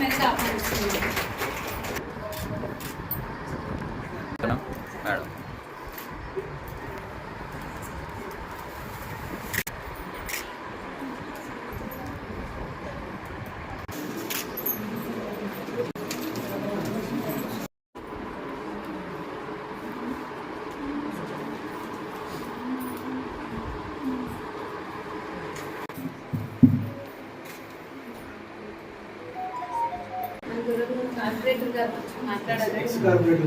Mehta Apartments. మాట్లాడాలి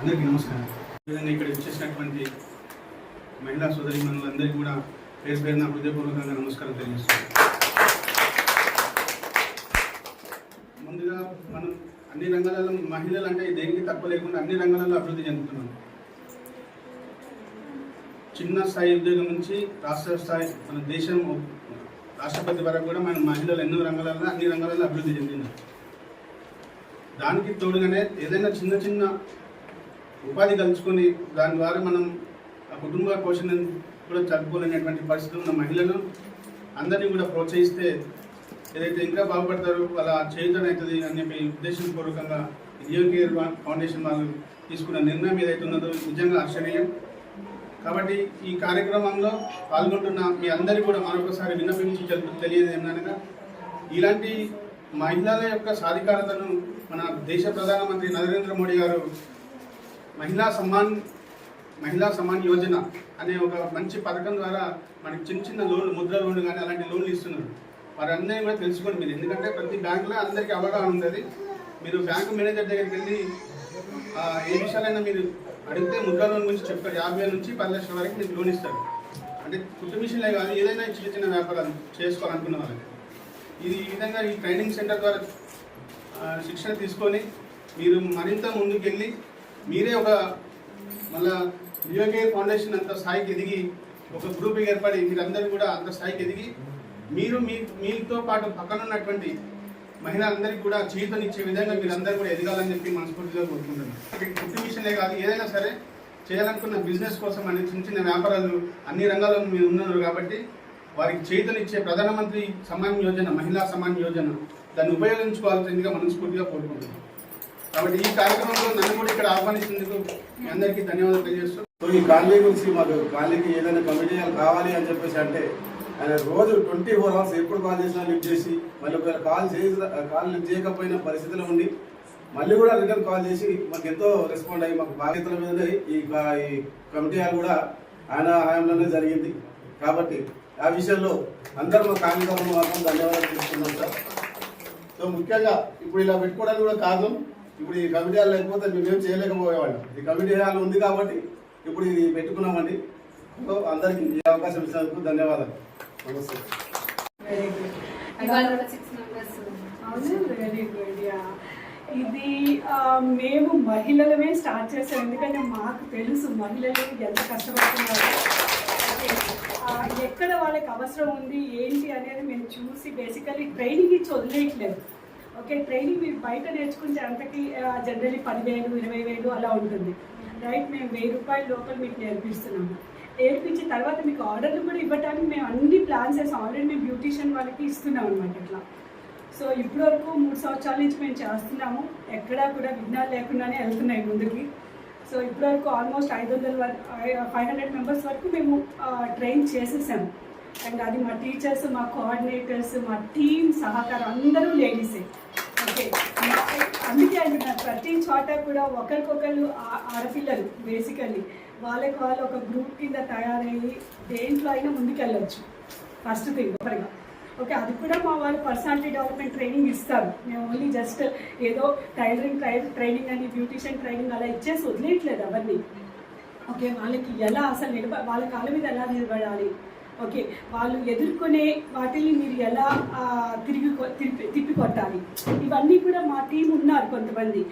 అందరికీ నమస్కారం. విధంగా ఇక్కడ వచ్చేసినటువంటి మహిళా సోదరి మనులందరికీ కూడా పేరు పేరున హృదయపూర్వకంగా నమస్కారం తెలియజేస్తున్నాను. ముందుగా మనం అన్ని రంగాలలో మహిళలు అంటే దేనికి తక్కువ లేకుండా అన్ని రంగాలలో అభివృద్ధి చెందుతున్నాం. చిన్న స్థాయి ఉద్యోగం నుంచి రాష్ట్ర స్థాయి మన దేశం రాష్ట్రపతి వరకు కూడా మన మహిళలు ఎన్నో రంగాలలో అన్ని రంగాలలో అభివృద్ధి చెందింది. దానికి తోడుగానే ఏదైనా చిన్న చిన్న ఉపాధి కలుసుకొని దాని ద్వారా మనం ఆ కుటుంబ పోషణ కూడా చదువుకోలేనటువంటి పరిస్థితులు ఉన్న మహిళలు అందరినీ కూడా ప్రోత్సహిస్తే ఏదైతే ఇంకా బాగుపడతారో వాళ్ళ చేయుతన అవుతుంది అని చెప్పి ఉద్దేశపూర్వకంగా జియో కేర్ ఫౌండేషన్ వాళ్ళు తీసుకున్న నిర్ణయం ఏదైతే ఉన్నదో నిజంగా హర్షణీయం కాబట్టి ఈ కార్యక్రమంలో పాల్గొంటున్న మీ అందరికీ కూడా మరొకసారి విన్నపించి తెలుపు తెలియదు ఏమనగా ఇలాంటి మహిళల యొక్క సాధికారతను మన దేశ ప్రధానమంత్రి నరేంద్ర మోడీ గారు మహిళా సమ్మాన్ మహిళా సమ్మాన్ యోజన అనే ఒక మంచి పథకం ద్వారా మనకి చిన్న చిన్న లోన్లు ముద్ర లోన్లు కానీ అలాంటి లోన్లు ఇస్తున్నారు. వారందరినీ కూడా తెలుసుకోండి మీరు ఎందుకంటే ప్రతి బ్యాంకులో అందరికీ అవగాహన ఉంటుంది. మీరు బ్యాంకు మేనేజర్ దగ్గరికి వెళ్ళి ఏ విషయాలైనా మీరు అడిగితే ముద్ర లోన్ గురించి చెప్తారు యాభై వేల నుంచి పది లక్షల వరకు మీకు లోన్ ఇస్తారు. అంటే కుట్టు మిషన్లే కాదు ఏదైనా చిన్న చిన్న వ్యాపారాలు చేసుకోవాలనుకున్న వాళ్ళకి. ఇది ఈ విధంగా ఈ ట్రైనింగ్ సెంటర్ ద్వారా శిక్షణ తీసుకొని మీరు మరింత ముందుకెళ్ళి మీరే ఒక మళ్ళా యువకేర్ ఫౌండేషన్ అంత స్థాయికి ఎదిగి ఒక గ్రూప్ ఏర్పడి మీరందరూ కూడా అంత స్థాయికి ఎదిగి మీరు మీ మీతో పాటు పక్కన ఉన్నటువంటి మహిళలందరికీ కూడా చేతనిచ్చే విధంగా మీరందరూ కూడా ఎదగాలని చెప్పి మనస్ఫూర్తిగా కోరుకుంటున్నాను. కుట్టు విషయమే కాదు ఏదైనా సరే చేయాలనుకున్న బిజినెస్ కోసం అనే చిన్న చిన్న వ్యాపారాలు అన్ని రంగాల్లో మీరు ఉన్నారు కాబట్టి వారికి చేతనిచ్చే ప్రధానమంత్రి సమాన్ యోజన మహిళా సమాన్ యోజన దాన్ని ఉపయోగించుకోవాల్సిందిగా మనస్ఫూర్తిగా కోరుకుంటున్నాను. కాబట్టి ఈ కార్యక్రమంలో నన్ను కూడా ఇక్కడ ఆహ్వానించినందుకు మీ అందరికీ ధన్యవాదాలు తెలియజేస్తూ ఈ కాలనీ గురించి మాకు కాలనీకి ఏదైనా కమిటీ కావాలి అని చెప్పేసి అంటే రోజు ట్వంటీ ఫోర్ అవర్స్ ఎప్పుడు కాల్ చేసినా లిఫ్ట్ చేసి మళ్ళీ ఒకవేళ కాల్ చేసి కాల్ లిఫ్ట్ చేయకపోయిన పరిస్థితిలో ఉండి మళ్ళీ కూడా రిటర్న్ కాల్ చేసి మాకు ఎంతో రెస్పాండ్ అయ్యి మాకు బాధ్యతల మీద ఈ ఈ కమిటీ కూడా ఆయన హయాంలోనే జరిగింది. కాబట్టి ఆ విషయంలో అందరూ మా కాంగ్రెస్ మాత్రం ధన్యవాదాలు తెలుస్తున్నాం సార్. సో ముఖ్యంగా ఇప్పుడు ఇలా పెట్టుకోవడానికి కూడా కారణం ఇప్పుడు ఈ కమిటీ హాల్ లేకపోతే మేమేం చేయలేకపోయేవాళ్ళం. ఈ కమిటీ హాల్ ఉంది కాబట్టి ఇప్పుడు ఇది పెట్టుకున్నామండి. సో అందరికీ ఈ అవకాశం ఇచ్చినందుకు ధన్యవాదాలు. వెరీ గుడ్ యా ఇది ఆ, మేము మహిళలమే స్టార్ట్ చేసాం ఎందుకంటే మాకు తెలుసు మహిళలు ఎంత కష్టపడుతున్నారు. ఎక్కడ వాళ్ళకి అవసరం ఉంది ఏంటి అనేది మేము చూసి బేసికలీ ట్రైనింగ్ ఇచ్చి వదిలేయట్లేదు. ఓకే ట్రైనింగ్ మీరు బయట నేర్చుకుంటే అంతకి జనరలీ పదివేలు ఇరవై వేలు అలా ఉంటుంది. రైట్ మేము వెయ్యి రూపాయల లోపల మీకు నేర్పిస్తున్నాము. నేర్పించిన తర్వాత మీకు ఆర్డర్లు కూడా ఇవ్వటానికి మేము అన్ని ప్లాన్స్ చేసాం ఆల్రెడీ మేము బ్యూటీషియన్ వాళ్ళకి ఇస్తున్నాం అనమాట ఇట్లా. సో ఇప్పటి వరకు మూడు సంవత్సరాల నుంచి మేము చేస్తున్నాము. ఎక్కడా కూడా విఘ్నాలు లేకుండానే వెళ్తున్నాయి ముందుకి. సో ఇప్పటి వరకు ఆల్మోస్ట్ ఐదు వందల వరకు ఫైవ్ హండ్రెడ్ మెంబర్స్ వరకు మేము ట్రైన్ చేసేసాము. అండ్ అది మా టీచర్స్ మా కోఆర్డినేటర్స్ మా టీమ్ సహకారం అందరూ లేడీసే ఓకే అందుకే అంటున్నారు ప్రతి చోట కూడా ఒకరికొకరు ఆ- ఆడపిల్లలు బేసికల్లీ వాళ్ళకి వాళ్ళు ఒక గ్రూప్ కింద తయారయ్యి దేంట్లో అయినా ముందుకెళ్ళొచ్చు. ఫస్ట్ థింగ్ ఒకరిగా ఓకే అది కూడా మా వాళ్ళు పర్సనాలిటీ డెవలప్మెంట్ ట్రైనింగ్ ఇస్తారు. మేము ఓన్లీ జస్ట్ ఏదో టైలరింగ్ ట్రైనింగ్ అని బ్యూటిషియన్ ట్రైనింగ్ అలా ఇచ్చేసి వదిలేయట్లేదు అవన్నీ ఓకే వాళ్ళకి ఎలా అసలు నిలబ వాళ్ళ కాళ్ళ మీద ఎలా నిలబడాలి? ఓకే వాళ్ళు ఎదుర్కొనే వాటిని మీరు ఎలా తిరిగి కొ- తిప్పి తిప్పి కొట్టాలి? ఇవన్నీ కూడా మా టీం ఉన్నారు కొంతమంది.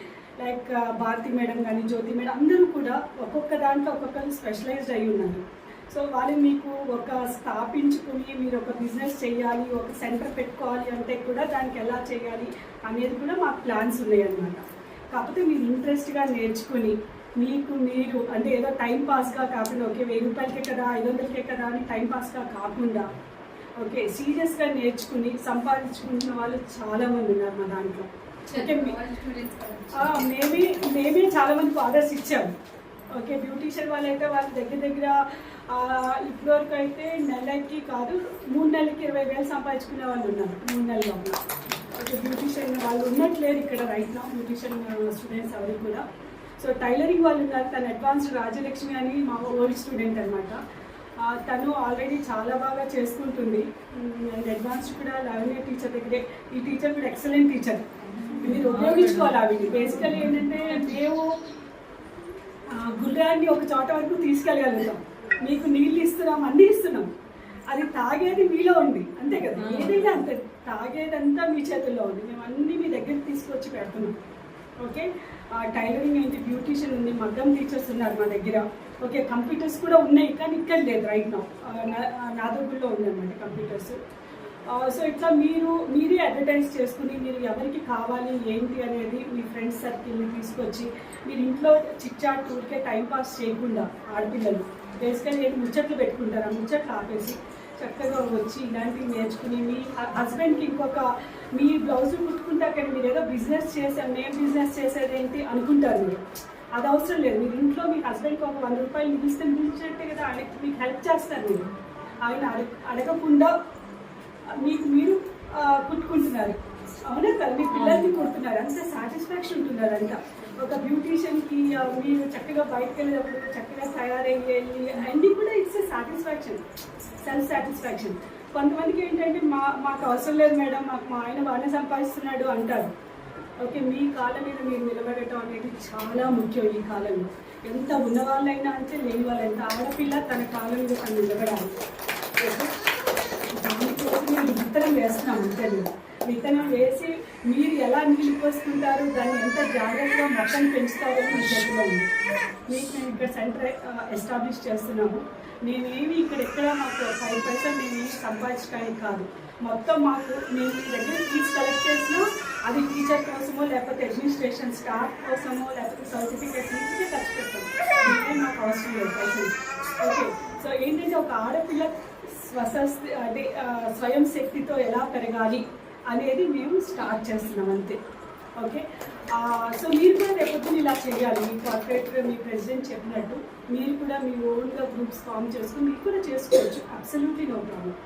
లైక్ భారతి మేడం కానీ జ్యోతి మేడం అందరూ కూడా ఒక్కొక్క దాంట్లో ఒక్కొక్కరు స్పెషలైజ్డ్ అయి ఉన్నారు. సో వాళ్ళు మీకు ఒక స్థాపించుకుని మీరు ఒక బిజినెస్ చేయాలి ఒక సెంటర్ పెట్టుకోవాలి అంటే కూడా దానికి ఎలా చేయాలి అనేది కూడా మాకు ప్లాన్స్ ఉన్నాయి అన్నమాట కాకపోతే మీరు ఇంట్రెస్ట్గా నేర్చుకుని మీకు మీరు అంటే ఏదో టైం పాస్గా కాకుండా ఓకే వెయ్యి రూపాయలకే కదా ఐదు వందలకే కదా అని టైం పాస్గా కాకుండా ఓకే సీరియస్గా నేర్చుకుని సంపాదించుకుంటున్న వాళ్ళు చాలా మంది ఉన్నారు మా దాంట్లో. మేబీ మేబీ మేమే చాలా మందికి ఆర్డర్స్ ఇచ్చాము ఓకే బ్యూటీషియన్ వాళ్ళైతే వాళ్ళ దగ్గర దగ్గర ఆ, ఇప్పటివరకు అయితే నెలకి కాదు మూడు నెలలకి ఇరవై వేలు సంపాదించుకునే వాళ్ళు ఉన్నారు మూడు నెలల ఓకే బ్యూటీషియన్ వాళ్ళు ఉన్నట్లేరు ఇక్కడ రైట్ నా బ్యూటీషియన్ స్టూడెంట్స్ ఎవరు కూడా. సో టైలరింగ్ వాళ్ళు ఉన్నారు తను అడ్వాన్స్డ్ రాజలక్ష్మి అని మా ఓల్డ్ స్టూడెంట్ అనమాట తను ఆల్రెడీ చాలా బాగా చేసుకుంటుంది. అండ్ అడ్వాన్స్డ్ కూడా లావణ్య టీచర్ దగ్గరే. ఈ టీచర్ కూడా ఎక్సలెంట్ టీచర్ మీరు ఉపయోగించుకోవాలి? ఆవిడ బేసికలీ ఏంటంటే మేము గుర్రాన్ని ఒక చోట వరకు తీసుకెళ్ళగలుగుతాం. మీకు నీళ్ళు ఇస్తున్నాం అన్నీ ఇస్తున్నాం. అది తాగేది మీలో ఉంది అంతే కదా? ఏదైనా అంతే తాగేదంతా మీ చేతుల్లో ఉంది. మేము అన్నీ మీ దగ్గర తీసుకొచ్చి పెడుతున్నాం. ఓకే? టైలరింగ్ ఏంటి? బ్యూటీషియన్ ఉంది మగ్గం టీచర్స్ ఉన్నారు మా దగ్గర. ఓకే? కంప్యూటర్స్ కూడా ఉన్నాయి కానీ ఇక్కడ లేదు రైట్ నా నాదోగుల్లో ఉందన్నమాట కంప్యూటర్స్. సో ఇట్లా మీరు మీరే అడ్వర్టైజ్ చేసుకుని మీరు ఎవరికి కావాలి ఏంటి అనేది మీ ఫ్రెండ్స్ సర్కిల్ని తీసుకొచ్చి మీరు ఇంట్లో చిట్చాట్ ఊరికే టైంపాస్ చేయకుండా ఆడపిల్లలు బేసికల్ ఏంటి ముచ్చట్లు పెట్టుకుంటారు ఆ ముచ్చట్లు ఆపేసి చక్కగా వచ్చి ఇలాంటివి నేర్చుకుని మీ హస్బెండ్కి ఇంకొక మీ బ్లౌజ్ కుట్టుకుంటా కానీ మీరు ఏదో బిజినెస్ చేసాం మేము బిజినెస్ చేసేది ఏంటి అనుకుంటారు మీరు. అది అవసరం లేదు. మీరు ఇంట్లో మీ హస్బెండ్కి ఒక వంద రూపాయలు మిగిలిస్తే మిగిలిచినట్టే కదా ఆయన మీకు హెల్ప్ చేస్తారు మీరు. ఆయన అడగ అడగకుండా మీకు మీరు కుట్టుకుంటున్నారు. అవునా కదా మీ పిల్లల్ని కుడుతున్నారు. అంత సాటిస్ఫాక్షన్ ఉంటున్నారు అంట ఒక బ్యూటీషియన్కి మీరు చక్కగా బయటకు వెళ్ళేటప్పుడు చక్కగా తయారయ్యి వెళ్ళి అన్నీ కూడా ఇట్స్ సాటిస్ఫాక్షన్ సెల్ఫ్ సాటిస్ఫాక్షన్ కొంతమందికి ఏంటంటే మా మాకు అవసరం లేదు మేడం మాకు మా ఆయన బాగానే సంపాదిస్తున్నాడు అంటారు. ఓకే మీ కాళ్ళ మీద మీరు నిలబడటం అనేది చాలా ముఖ్యం ఈ కాలంలో. ఎంత ఉన్నవాళ్ళైనా అంటే అంతే లేని వాళ్ళైనా ఆడపిల్ల తన కాళ్ళ మీద తను నిలబడాలి. ఓకే విత్తనం వేస్తున్నాం అంతే విత్తనం వేసి మీరు ఎలా నీళ్ళు పోసుకుంటారు దాన్ని ఎంత జాగ్రత్తగా మొక్కను పెంచుతారో మీ దగ్గర ఉంది మీకు మేము ఇక్కడ సెంటర్ ఎస్టాబ్లిష్ చేస్తున్నాము. మేమేమి ఇక్కడ ఎక్కడ మాకు ఫైవ్ పైసలు మేము సంపాదించడానికి కాదు. మొత్తం మాకు మేము మీ దగ్గర ఫీజు కలెక్ట్ చేసినా అది టీచర్ కోసమో లేకపోతే అడ్మినిస్ట్రేషన్ స్టాఫ్ కోసమో లేకపోతే సర్టిఫికేట్ నుంచి ఖర్చు పెట్టాం. మాకు అవసరం లేదు. ఓకే సో ఏంటంటే ఒక ఆడపిల్ల స్వశస్తి అంటే స్వయం శక్తితో ఎలా పెరగాలి అనేది మేము స్టార్ట్ చేస్తున్నాం అంతే. ఓకే? సో మీరు కూడా రేపొద్దున ఇలా చేయాలి. మీ కార్పొరేట్ మీ ప్రెసిడెంట్ చెప్పినట్టు మీరు కూడా మీ ఓన్గా గ్రూప్స్ ఫామ్ చేసుకుని మీరు కూడా చేసుకోవచ్చు. Absolutely no problem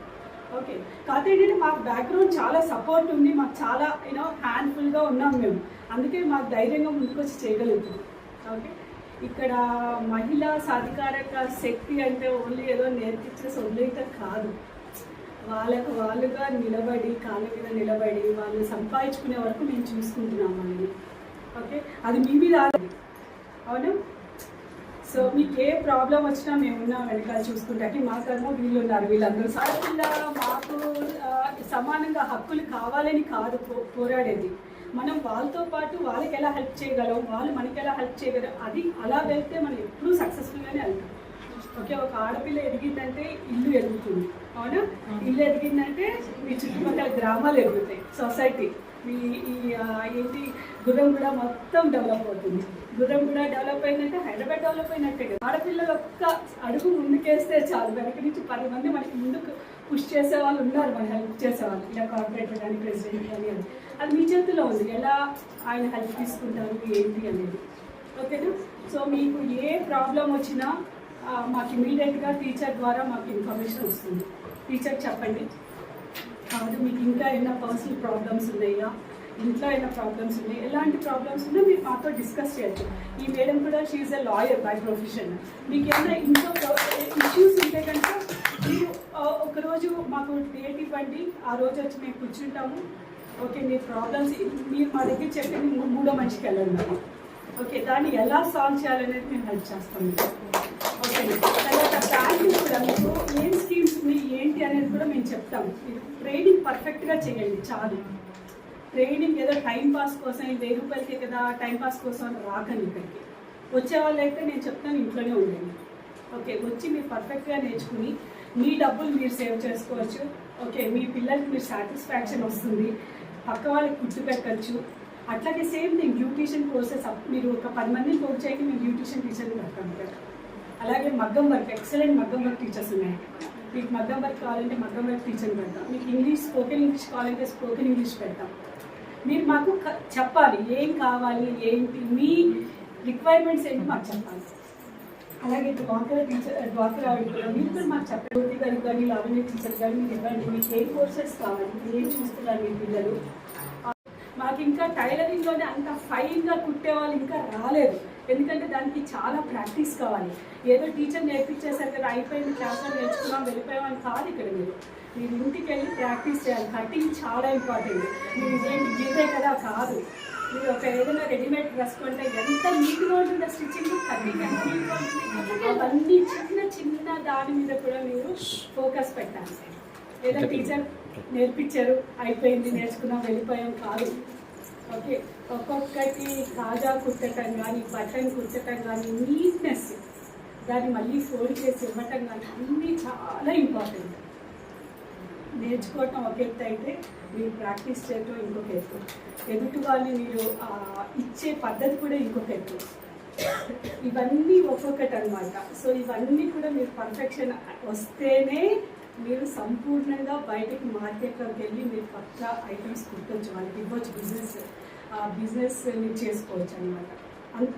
okay? కాకపోతే ఏంటంటే మాకు బ్యాక్గ్రౌండ్ చాలా సపోర్ట్ ఉంది. మాకు చాలా యూనో హ్యాండ్ఫుల్గా ఉన్నాం మేము. అందుకే మాకు ధైర్యంగా ముందుకొచ్చి చేయగలుగుతాం ఓకే? ఇక్కడ మహిళా సాధికారక శక్తి అంటే ఓన్లీ ఏదో నేర్పించే వదిలేయటం కాదు. వాళ్ళకు వాళ్ళుగా నిలబడి కాళ్ళ మీద నిలబడి వాళ్ళు సంపాదించుకునే వరకు మేము చూసుకుంటున్నాము వాళ్ళని ఓకే? అది మీ మీద అవునా? సో మీకు ఏ ప్రాబ్లం వచ్చినా మేమున్నా వెనకాల చూసుకుంటాకి మాకేమో వీళ్ళు ఉన్నారు వీళ్ళందరూ. సారథిలా మాకు సమానంగా హక్కులు కావాలని కాదు పో- పోరాడేది. మనం వాళ్ళతో పాటు వాళ్ళకి ఎలా హెల్ప్ చేయగలం వాళ్ళు మనకి ఎలా హెల్ప్ చేయగలం అది అలా వెళ్తే మనం ఎప్పుడూ సక్సెస్ఫుల్గానే వెళ్తాం. ఓకే ఒక ఆడపిల్ల ఎదిగిందంటే ఇల్లు ఎదుగుతుంది అవునా? ఇల్లు ఎదిగిందంటే మీ చుట్టుపక్కల గ్రామాలు ఎదుగుతాయి సొసైటీ మీ ఈ ఏంటి గుర్రం కూడా మొత్తం డెవలప్ అవుతుంది. గుర్రం కూడా డెవలప్ అయిందంటే హైదరాబాద్ డెవలప్ అయినట్టే కదా. ఆడపిల్లలు ఒక్క అడుగు ముందుకేస్తే చాలు. వెనక నుంచి పది మంది మనకి ముందుకు పుష్ చేసే వాళ్ళు ఉన్నారు మన హెల్ప్ చేసేవాళ్ళు ఇలా కార్పొరేటర్ కానీ ప్రెసిడెంట్ కానీ అని. అది మీ చేతిలో ఉంది. ఎలా ఆయన హెల్ప్ తీసుకుంటారు ఏంటి అనేది. ఓకేనా సో మీకు ఏ ప్రాబ్లం వచ్చినా మాకు ఇమీడియట్గా టీచర్ ద్వారా మాకు ఇన్ఫర్మేషన్ వస్తుంది. టీచర్ చెప్పండి. కాదు మీకు ఇంకా ఏమైనా పర్సనల్ ప్రాబ్లమ్స్ ఉన్నాయా? ఇంట్లో ఏమైనా ప్రాబ్లమ్స్ ఉన్నాయి? ఎలాంటి ప్రాబ్లమ్స్ ఉన్నా మీరు మాతో డిస్కస్ చేయొచ్చు. ఈ మేడం కూడా she a lawyer by profession మీకు ఏమైనా ఇంట్లో ఇష్యూస్ ఉంటే కనుక మీరు ఒకరోజు మాకు డేట్ ఇవ్వండి ఆ రోజు వచ్చి మేము కూర్చుంటాము. ఓకే మీ ప్రాబ్లమ్స్ మీరు మా దగ్గర చెప్పండి మూడో మనిషికి వెళ్ళండి. ఓకే దాన్ని ఎలా సాల్వ్ చేయాలనేది మేము హెల్ప్ చేస్తాం. ఓకే తర్వాత బ్యాంకింగ్ కూడా మీకు ఏం స్కీమ్స్ ఉన్నాయి ఏంటి అనేది కూడా మేము చెప్తాము మీరు ట్రైనింగ్ పర్ఫెక్ట్గా చేయండి చాలు. ట్రైనింగ్ ఏదో టైం పాస్ కోసం వెయ్యి రూపాయలకే కదా టైం పాస్ కోసం అని రాకండి ఇక్కడికి. వచ్చే వాళ్ళైతే నేను చెప్తాను ఇంట్లోనే ఉండండి. ఓకే వచ్చి మీరు పర్ఫెక్ట్గా నేర్చుకుని మీ డబ్బులు మీరు సేవ్ చేసుకోవచ్చు. ఓకే మీ పిల్లలకి మీరు సాటిస్ఫాక్షన్ వస్తుంది. పక్క వాళ్ళకి కుట్టు పెట్టచ్చు అట్లాగే సేమ్ థింగ్ బ్యూటీషియన్ కోర్సెస్ మీరు ఒక పది మందిని కోర్స్ చేయండి మీరు బ్యూటీషియన్ టీచర్ని పెడతాం అలాగే మగ్గం వర్క్ ఎక్సలెంట్ మగ్గం వర్క్ టీచర్స్ ఉన్నాయి. మీకు మగ్గం వర్క్ కావాలంటే మగ్గం వర్క్ టీచర్ని పెడతాం. మీకు ఇంగ్లీష్ స్పోకెన్ ఇంగ్లీష్ కావాలంటే స్పోకెన్ ఇంగ్లీష్ పెడతాం. మీరు మాకు చెప్పాలి ఏం కావాలి ఏంటి మీ రిక్వైర్మెంట్స్ ఏంటి మాకు చెప్పాలి. అలాగే డ్వాక్రా టీచర్ డ్వాక్రా మీరు కూడా మాకు చెప్పండి. గారు కానీ లావణ్య టీచర్ కానీ మీరు ఇవ్వండి. మీకు ఏ కోర్సెస్ కావాలి? ఏం చూస్తున్నారు మీ పిల్లలు? మాకు ఇంకా టైలరింగ్లోనే అంత ఫైన్గా కుట్టే వాళ్ళు ఇంకా రాలేదు. ఎందుకంటే దానికి చాలా ప్రాక్టీస్ కావాలి. ఏదో టీచర్ నేర్పించేసారు కదా అయిపోయింది క్లాస్లో నేర్చుకున్నాం వెళ్ళిపోయామని కాదు ఇక్కడ మీరు. మీరు ఇంటికి వెళ్ళి ప్రాక్టీస్ చేయాలి. కటింగ్ చాలా ఇంపార్టెంట్ మీరు ఇదేంటి గీతే కదా కాదు. మీరు ఒక ఏదైనా రెడీమేడ్ డ్రెస్ కొంటే ఎంత నీట్గా ఉంటుందో స్టిచ్చింగ్ ఉంటుంది. అవన్నీ చిన్న చిన్న దాని మీద కూడా మీరు ఫోకస్ పెట్టాలి. లేదా టీచర్ నేర్పించారు అయిపోయింది నేర్చుకున్నాం వెళ్ళిపోయాం కాదు. ఓకే ఒక్కొక్కటి కాజా కుట్టటం కానీ బటన్ కుట్టటం కానీ నీట్నెస్ దాన్ని మళ్ళీ ఫోల్డ్ చేసి ఇవ్వటం కానీ అన్నీ చాలా ఇంపార్టెంట్ నేర్చుకోవటం ఒక ఎత్తు అయితే మీరు ప్రాక్టీస్ చేయటం ఇంకొక ఎత్తు ఎదుటి వాళ్ళని మీరు ఇచ్చే పద్ధతి కూడా ఇంకొక ఎత్తు ఇవన్నీ ఒక్కొక్కటి అనమాట సో ఇవన్నీ కూడా మీరు పర్ఫెక్షన్ వస్తేనే మీరు సంపూర్ణంగా బయటకు మార్కెట్లోకి వెళ్ళి మీరు కొత్త ఐటమ్స్ కుట్టచ్చు వాళ్ళకి ఇవ్వచ్చు బిజినెస్ ఆ బిజినెస్ మీరు చేసుకోవచ్చు అనమాట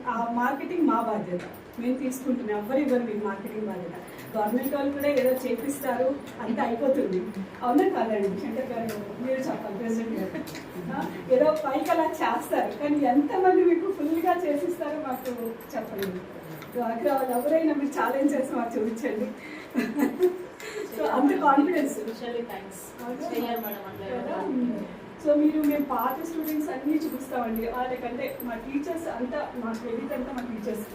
ఆ మార్కెటింగ్ మా బాధ్యత. మేము తీసుకుంటున్నాం. ఎవరు ఇవ్వరు మీకు మార్కెటింగ్ బాధ్యత. గవర్నమెంట్ వాళ్ళు కూడా ఏదో చేపిస్తారు అంత అయిపోతుంది. అవునా కాదండి శంకర్ గారు మీరు చెప్పాలి ప్రెసిడెంట్ గారు. ఏదో పైకి అలా చేస్తారు. కానీ ఎంతమంది మీకు ఫుల్గా చేసిస్తారో మాకు చెప్పండి. డ్వాక్రా వాళ్ళు ఎవరైనా మీరు ఛాలెంజ్ చేసి మాకు చూపించండి. సో అంత కాన్ఫిడెన్స్? సో మీరు మేము పాత స్టూడెంట్స్ అన్నీ చూపిస్తామండి. వాళ్ళకంటే మా టీచర్స్ అంతా మా క్రెడిట్ అంతా మా టీచర్స్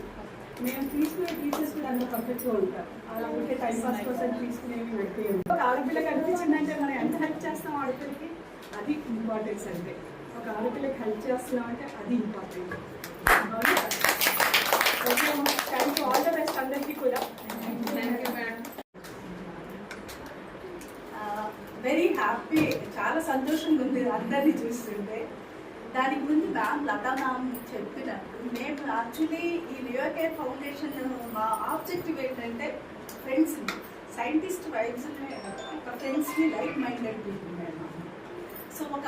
మేము తీసుకునే టీచర్స్ కూడా అంత పర్ఫెక్ట్గా ఉంటారు అలా ఉంటే టైం పాస్ కోసం తీసుకునేవి పెట్టేయండి ఒక మనం ఎంత హెల్ప్ చేస్తాం ఆడపిల్లకి? అది ఇంపార్టెన్స్ అంటే ఒక ఆడపిల్లకి హెల్ప్ చేస్తున్నాం అంటే అది important thank you all the best అందరికీ కూడా. వెరీ హ్యాపీ చాలా సంతోషంగా ఉంది అందరినీ చూస్తుంటే. దానికి ముందు మ్యామ్ లతా మ్యామ్ చెప్పినట్టు మేము యాక్చువల్లీ ఈ లియో కేర్ ఫౌండేషన్ మా ఆబ్జెక్టివ్ ఏంటంటే ఫ్రెండ్స్ సైంటిస్ట్ వైబ్స్ ఒక ఫ్రెండ్స్ని లైక్ మైండెడ్ పీపుల్ మేము సో ఒక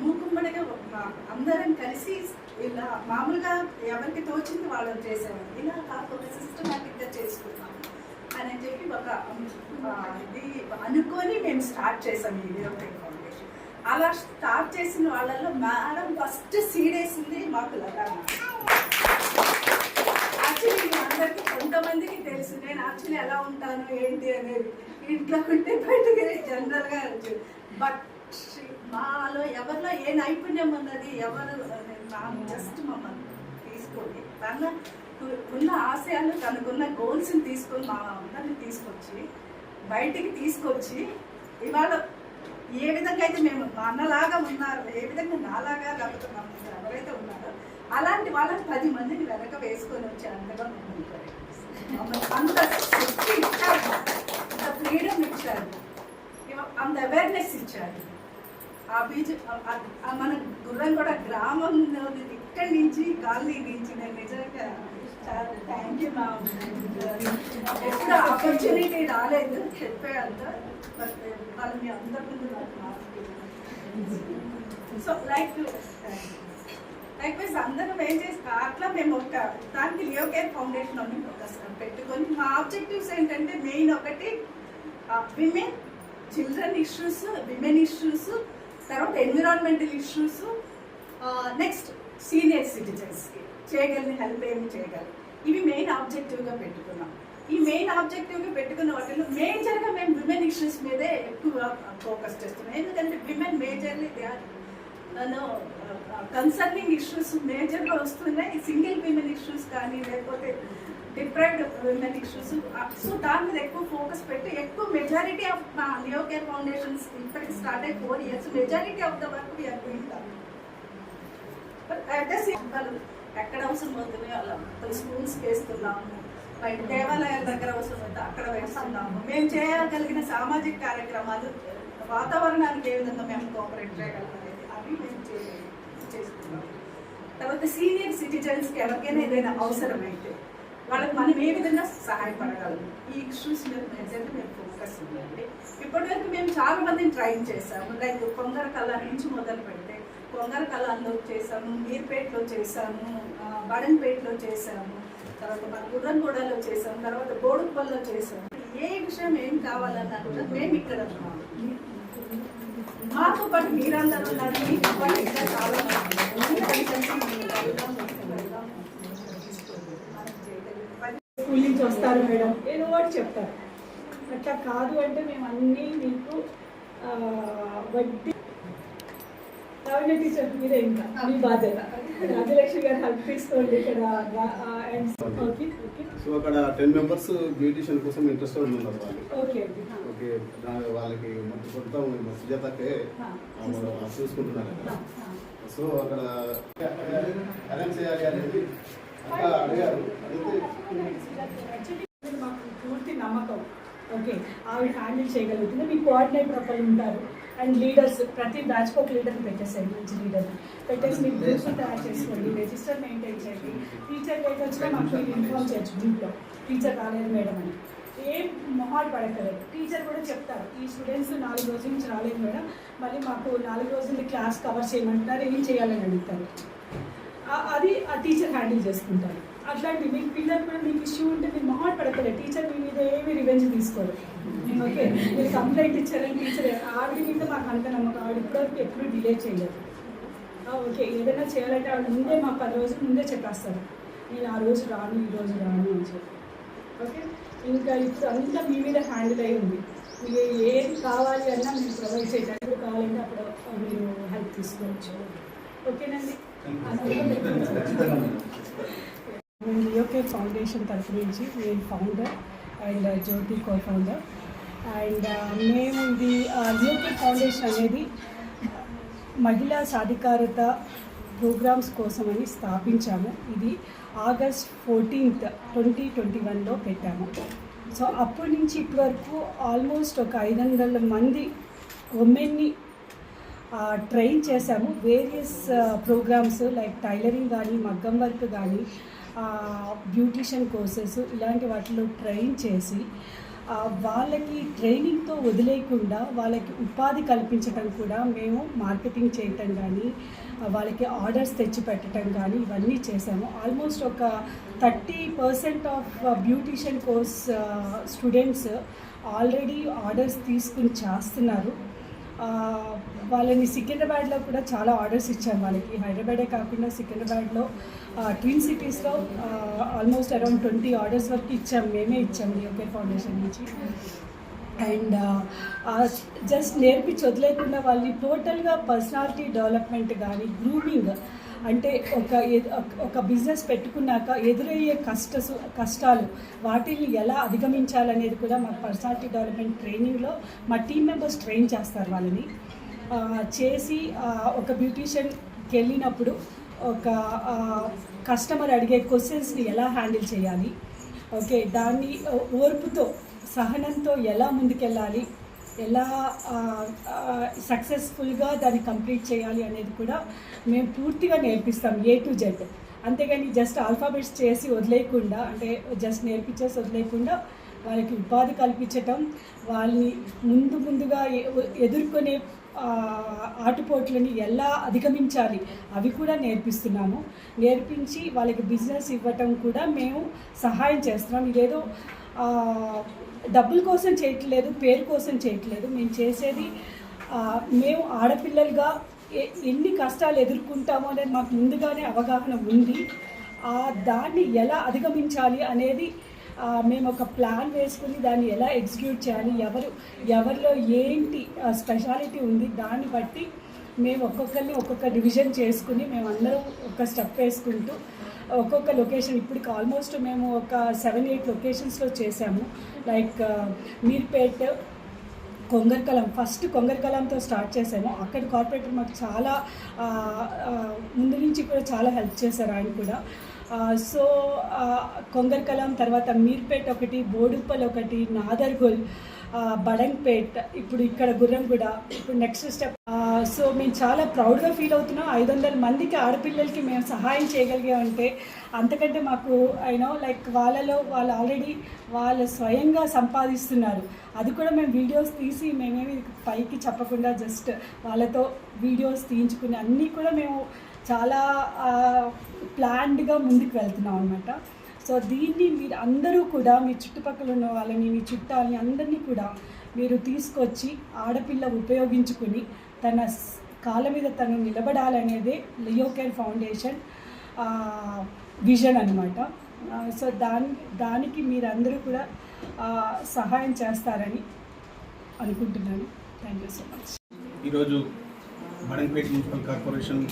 మూకుమ్మడిగా ఒక అందరం కలిసి ఇలా మామూలుగా ఎవరికి తోచింది వాళ్ళని చేసేవాళ్ళు. ఇలా కాకుండా సిస్టమేటిక్గా చేసుకున్నాం అని చెప్పి ఒక ఇది అనుకొని మేము స్టార్ట్ చేసాం ఈ వీడియో ఫౌండేషన్ అలా స్టార్ట్ చేసిన వాళ్ళల్లో మేడం ఫస్ట్ సీడ్ వేసింది మాకు లతా యాక్చువల్లీ అందరికీ కొంతమందికి తెలుసు నేను యాక్చువల్లీ ఎలా ఉంటాను ఏంటి అనేది ఇంట్లో ఉంటే బయటకి జనరల్గా బట్ మాలో ఎవరిలో ఏ నైపుణ్యం ఉన్నది ఎవరు జస్ట్ మమ్మల్ని తీసుకోండి తన ఉన్న ఆశయాలు తనకున్న గోల్స్ని తీసుకొని మా అందరిని తీసుకొచ్చి బయటికి తీసుకొచ్చి ఇవాళ ఏ విధంగా అయితే మేము మా అన్నలాగా ఉన్నారు ఏ విధంగా నాలాగా లేకపోతే మా ఎవరైతే ఉన్నారో అలాంటి వాళ్ళని పది మందిని వెనక వేసుకొని వచ్చి అంతగా అంత శక్తి ఇచ్చారు అంత ఫ్రీడమ్ ఇచ్చారు. అంత అవేర్నెస్ ఇచ్చారు. ఆ బీచ్ మన గుర్రం కూడా గ్రామం ఇక్కడి నుంచి గాంధీ నుంచి నేను నిజంగా చాలా థ్యాంక్ యూ మ్యామ్ ఎప్పుడు ఆపర్చునిటీ రాలేదు చెప్పే అంత బట్ వాళ్ళని అందరి ముందు సో లైక్ లైక్ వైజ్ అందరం ఏం చేస్తా? అట్లా మేము ఒక దానికి లియో కేర్ ఫౌండేషన్ అని ఒక పెట్టుకొని మా ఆబ్జెక్టివ్స్ ఏంటంటే మెయిన్ ఒకటి women children issues women issues తర్వాత ఎన్విరాన్మెంటల్ ఇష్యూస్ నెక్స్ట్ సీనియర్ సిటిజన్స్కి చేయగలిగిన హెల్ప్ ఏమి చేయగలరు ఇవి మెయిన్ ఆబ్జెక్టివ్గా పెట్టుకున్నాం. ఈ మెయిన్ ఆబ్జెక్టివ్గా పెట్టుకున్న వాటిలో మేజర్గా మేము విమెన్ ఇష్యూస్ మీదే ఎక్కువ ఫోకస్ చేస్తున్నాం. ఎందుకంటే విమెన్ మేజర్లీ దే ఆర్ నన్ను కన్సర్నింగ్ ఇష్యూస్ మేజర్గా వస్తున్నాయి. సింగిల్ విమెన్ ఇష్యూస్ కానీ లేకపోతే డిప్రైవ్డ్ విమెన్ ఇష్యూస్ సో దాని మీద ఎక్కువ ఫోకస్ పెట్టి ఎక్కువ మెజారిటీ ఆఫ్ మా నియో కేర్ ఫౌండేషన్స్ ఇప్పటికి స్టార్ట్ అయ్యి four years majority of the work we are doing at the same ఎక్కడ అవసరం అవుతున్నాయో అలా స్కూల్స్ వేస్తున్నాము. బయట దేవాలయాల దగ్గర అవసరం అక్కడ వేస్తున్నాము. మేము చేయగలిగిన సామాజిక కార్యక్రమాలు వాతావరణానికి ఏ విధంగా మేము కోఆపరేట్ చేయగలమనేది అవి మేము చేసుకున్నాం చేస్తున్నాము తర్వాత సీనియర్ సిటిజన్స్కి ఎవరికైనా ఏదైనా అవసరమైతే వాళ్ళకి మనం ఏ విధంగా సహాయపడగలం? ఈ ఇష్యూస్ మీద ప్రజెంట్ మేము ఫోకస్ ఉందండి ఇప్పటివరకు మేము చాలా మందిని ట్రైన్ చేసాము లైక్ కొంగర కళ నుంచి మొదలు పెడితే కొంగర కళాల్లో చేసాము మీర్పేటలో చేసాము బడన్పేటలో చేసాము తర్వాత మన గుర్రంగూడలో చేసాం తర్వాత బోడుపల్లో చేసాం ఏ విషయం ఏం కావాలన్నా కూడా మేము ఇక్కడ మాతో పాటు మీరందరూ ఉన్నారు మీతో పాటు ఇంకా చాలా స్కూల్ నుంచి వస్తారు మేడం. ఏదో ఒకటి చెప్తారు అట్లా కాదు అంటే మేము అన్నీ మీకు వడ్డీ రావిన టీచర్ మీరే ఇంకా మీ బాధ్యత. రాజలక్ష్మి గారు హెల్ప్ తీసుకోండి ఇక్కడ సో అక్కడ టెన్ మెంబర్స్ బ్యూటిషియన్ కోసం ఇంట్రెస్ట్ ఉన్నారు వాళ్ళు. ఓకే వాళ్ళకి మొత్తం మొత్తం సుజాతకే చూసుకుంటున్నారు. అక్కడ సో అక్కడ అరేంజ్ చేయాలి అనేది అక్క అడిగారు. పూర్తి నమ్మకం. ఓకే ఆవిడ హ్యాండిల్ చేయగలుగుతుంది. మీ కోఆర్డినేటర్ ఒకరు ఉంటారు. అండ్ లీడర్స్ ప్రతి బ్యాచ్కి ఒక లీడర్ని పెట్టేసేయండి మంచి లీడర్. పెట్టేసి మీరు గ్రూప్స్ తయారు చేసుకోండి రిజిస్టర్ మెయింటైన్ చేయండి. టీచర్ లేట్ వచ్చినా మాకు మీరు ఇన్ఫార్మ్ చేయొచ్చు గ్రూప్లో. టీచర్ రాలేదు మేడం అని. ఏం మొహాలు పడక్కలేదు టీచర్ కూడా చెప్తారు ఈ స్టూడెంట్స్ నాలుగు రోజుల నుంచి రాలేదు మేడం. మళ్ళీ మాకు నాలుగు రోజులు క్లాస్ కవర్ చేయమంటున్నారు ఏం చేయాలని అడుగుతారు. అది ఆ టీచర్ హ్యాండిల్ చేసుకుంటారు. అట్లాంటి మీకు పిల్లలు కూడా మీకు ఇష్యూ ఉంటే మీరు మొహాట్ టీచర్ మీ మీద ఏమి రివెంజ్ తీసుకోరు. ఓకే? మీరు కంప్లైంట్ ఇచ్చారని టీచర్ ఆవిడ మీద మాకు అంత నమ్మకం. ఆవిడ ఇప్పటివరకు ఎప్పుడు డిలే చేయలేదు. ఓకే. ఏదైనా చేయాలంటే ఆవిడ ముందే మా పది రోజులు ముందే చెప్పేస్తారు. నేను ఆ రోజు రాను ఈ రోజు రాను అని చెప్పి. ఓకే? ఇంకా ఇప్పుడు అంతా మీ మీద హ్యాండిల్ అయి ఉంది. మీకు ఏది కావాలి అన్నా మీరు ప్రొవైడ్ చేయడానికి. ఎప్పుడు కావాలంటే అప్పుడు మీరు హెల్ప్ తీసుకోవచ్చు. ఓకేనండి? నేను లియోకే ఫౌండేషన్ తరఫు నుంచి నేను founder and Jyothi co founder and మేము ఇది uh, లియోకే ఫౌండేషన్ అనేది uh, మహిళా సాధికారత ప్రోగ్రామ్స్ కోసమని స్థాపించాము. ఇది ఆగస్ట్ ఫోర్టీన్త్ ట్వంటీ ట్వంటీ వన్లో పెట్టాము. సో అప్పటి నుంచి ఇప్పటి వరకు ఆల్మోస్ట్ ఒక ఐదు వందల మంది ఉమెన్ని ట్రైన్ uh, చేశాము. వేరియస్ ప్రోగ్రామ్స్ లైక్ టైలరింగ్ కానీ మగ్గం వర్క్ కానీ బ్యూటిషియన్ కోర్సెస్ ఇలాంటి వాటిలో ట్రైన్ చేసి వాళ్ళకి ట్రైనింగ్తో వదిలేయకుండా వాళ్ళకి ఉపాధి కల్పించడం కూడా మేము మార్కెటింగ్ చేయటం కానీ వాళ్ళకి ఆర్డర్స్ తెచ్చి పెట్టడం కానీ ఇవన్నీ చేశాము. ఆల్మోస్ట్ ఒక thirty percent of beautician course students already orders తీసుకుని చేస్తున్నారు. వాళ్ళని సికింద్రాబాద్లో కూడా చాలా ఆర్డర్స్ ఇచ్చాము వాళ్ళకి. హైదరాబాదే కాకుండా సికింద్రాబాద్లో ట్విన్ సిటీస్లో ఆల్మోస్ట్ అరౌండ్ ట్వంటీ ఆర్డర్స్ వరకు ఇచ్చాము మేమే ఇచ్చాం యోకే ఫౌండేషన్ నుంచి. అండ్ జస్ట్ నేర్పించి వదిలేకుండా వాళ్ళని టోటల్గా పర్సనాలిటీ డెవలప్మెంట్ కానీ గ్రూమింగ్ అంటే ఒక ఒక బిజినెస్ పెట్టుకున్నాక ఎదురయ్యే కష్ట కష్టాలు వాటిని ఎలా అధిగమించాలనేది కూడా మా పర్సనాలిటీ డెవలప్మెంట్ ట్రైనింగ్లో మా టీం మెంబర్స్ ట్రైన్ చేస్తారు వాళ్ళని. చేసి ఒక బ్యూటీషియన్కి వెళ్ళినప్పుడు ఒక కస్టమర్ అడిగే క్వశ్చన్స్ని ఎలా హ్యాండిల్ చేయాలి? ఓకే దాన్ని ఓర్పుతో సహనంతో ఎలా ముందుకెళ్ళాలి? ఎలా సక్సెస్ఫుల్గా దాన్ని కంప్లీట్ చేయాలి అనేది కూడా మేము పూర్తిగా నేర్పిస్తాం ఏ టు జెడ్ అంతేగాని జస్ట్ ఆల్ఫాబెట్స్ చేసి వదిలేయకుండా అంటే జస్ట్ నేర్పించేసి వదిలేయకుండా వాళ్ళకి ఉపాధి కల్పించటం వాళ్ళని ముందు ముందుగా ఎదుర్కొనే ఆటుపోట్లని ఎలా అధిగమించాలి అవి కూడా నేర్పిస్తున్నాము. నేర్పించి వాళ్ళకి బిజినెస్ ఇవ్వటం కూడా మేము సహాయం చేస్తున్నాం. ఇదేదో డబ్బుల కోసం చేయట్లేదు పేరు కోసం చేయట్లేదు. మేము చేసేది మేము ఆడపిల్లలుగా ఎన్ని కష్టాలు ఎదుర్కొంటామో అనేది మాకు ముందుగానే అవగాహన ఉంది. ఆ దాన్ని ఎలా అధిగమించాలి అనేది మేము ఒక ప్లాన్ వేసుకుని దాన్ని ఎలా ఎగ్జిక్యూట్ చేయాలి ఎవరు ఎవరిలో ఏంటి స్పెషాలిటీ ఉంది దాన్ని బట్టి మేము ఒక్కొక్కరిని ఒక్కొక్క డివిజన్ చేసుకుని మేము ఒక స్టెప్ వేసుకుంటూ ఒక్కొక్క లొకేషన్ ఇప్పటికి ఆల్మోస్ట్ మేము ఒక సెవెన్ ఎయిట్ లొకేషన్స్లో చేసాము లైక్ మీర్పేట్ కొంగర్కలం ఫస్ట్ కొంగర్కలంతో స్టార్ట్ చేసాము అక్కడ కార్పొరేటర్ మాకు చాలా ముందు నుంచి కూడా చాలా హెల్ప్ చేశారు ఆయన కూడా. సో కొంగర్కలం తర్వాత మీర్పేట్ ఒకటి బోడుప్పల్ ఒకటి నాదర్గోల్ బడంగ్పేట్ ఇప్పుడు ఇక్కడ గుర్రంగూడ ఇప్పుడు నెక్స్ట్ స్టెప్ సో మేము చాలా ప్రౌడ్గా ఫీల్ అవుతున్నాం. ఐదు వందల మందికి ఆడపిల్లలకి మేము సహాయం చేయగలిగామంటే అంతకంటే మాకు ఐనో లైక్ వాళ్ళలో వాళ్ళు ఆల్రెడీ వాళ్ళు స్వయంగా సంపాదిస్తున్నారు. అది కూడా మేము వీడియోస్ తీసి మేమేమి పైకి చెప్పకుండా జస్ట్ వాళ్ళతో వీడియోస్ తీయించుకుని అన్నీ కూడా మేము చాలా ప్లాన్డ్గా ముందుకు వెళ్తున్నాం అనమాట సో దీన్ని మీరు అందరూ కూడా మీ చుట్టుపక్కల ఉన్న వాళ్ళని మీ చుట్టాలని అందరినీ కూడా మీరు తీసుకొచ్చి ఆడపిల్ల ఉపయోగించుకుని తన కాళ్ళ మీద తను నిలబడాలనేదే లియో కేర్ ఫౌండేషన్ విజన్ అనమాట సో దాని దానికి మీరందరూ కూడా సహాయం చేస్తారని అనుకుంటున్నాను. థ్యాంక్ యూ సో మచ్ ఈరోజు మడంపేట మున్సిపల్ కార్పొరేషన్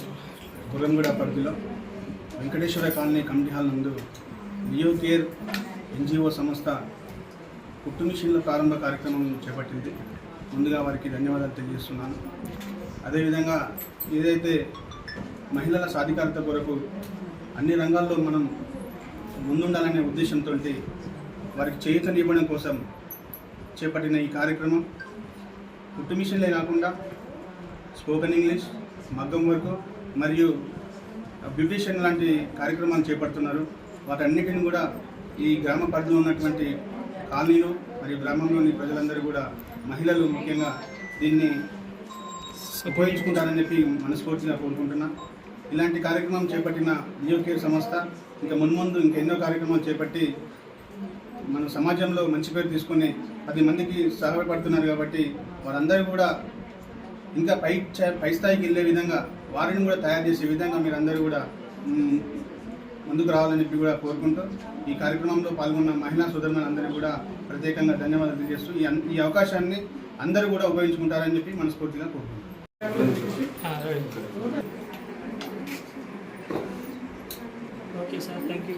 గురంగూడ పరిధిలో వెంకటేశ్వర కాలనీ కమిటీ హాల్ నందు నియో కేర్ ఎన్జిఓ సంస్థ కుట్టు మిషన్ల ప్రారంభ కార్యక్రమం చేపట్టింది. ముందుగా వారికి ధన్యవాదాలు తెలియజేస్తున్నాను. అదేవిధంగా ఏదైతే మహిళల సాధికారత కొరకు అన్ని రంగాల్లో మనం ముందుండాలనే ఉద్దేశంతో వారికి చేయూతనివ్వడం కోసం చేపట్టిన ఈ కార్యక్రమం. కుట్టు మిషన్లే కాకుండా స్పోకెన్ ఇంగ్లీష్ మగ్గం వర్క్ మరియు బ్యూటిషన్ లాంటి కార్యక్రమాలు చేపడుతున్నారు. వాటన్నిటిని కూడా ఈ గ్రామ పరిధిలో ఉన్నటువంటి కాలనీలు మరియు గ్రామంలోని ప్రజలందరూ కూడా మహిళలు ముఖ్యంగా దీన్ని ఉపయోగించుకుంటారని చెప్పి మనస్ఫూర్తిగా కోరుకుంటున్నా. ఇలాంటి కార్యక్రమం చేపట్టిన నియోజకవర్గ కేర్ సంస్థ ఇంకా మున్ముందు ఇంకా ఎన్నో కార్యక్రమాలు చేపట్టి మన సమాజంలో మంచి పేరు తీసుకొని పది మందికి సహాయపడుతున్నారు కాబట్టి వారందరూ కూడా ఇంకా పై చ- పై స్థాయికి వెళ్ళే విధంగా వారిని కూడా తయారు చేసే విధంగా మీరందరూ కూడా ముందుకు రావాలని చెప్పి కూడా కోరుకుంటూ ఈ కార్యక్రమంలో పాల్గొన్న మహిళా సోదరులందరికీ కూడా ప్రత్యేకంగా ధన్యవాదాలు తెలియజేస్తూ ఈ ఈ అవకాశాన్ని అందరూ కూడా ఉపయోగించుకుంటారని చెప్పి మనస్ఫూర్తిగా కోరుకుంటున్నాం. Okay sir thank you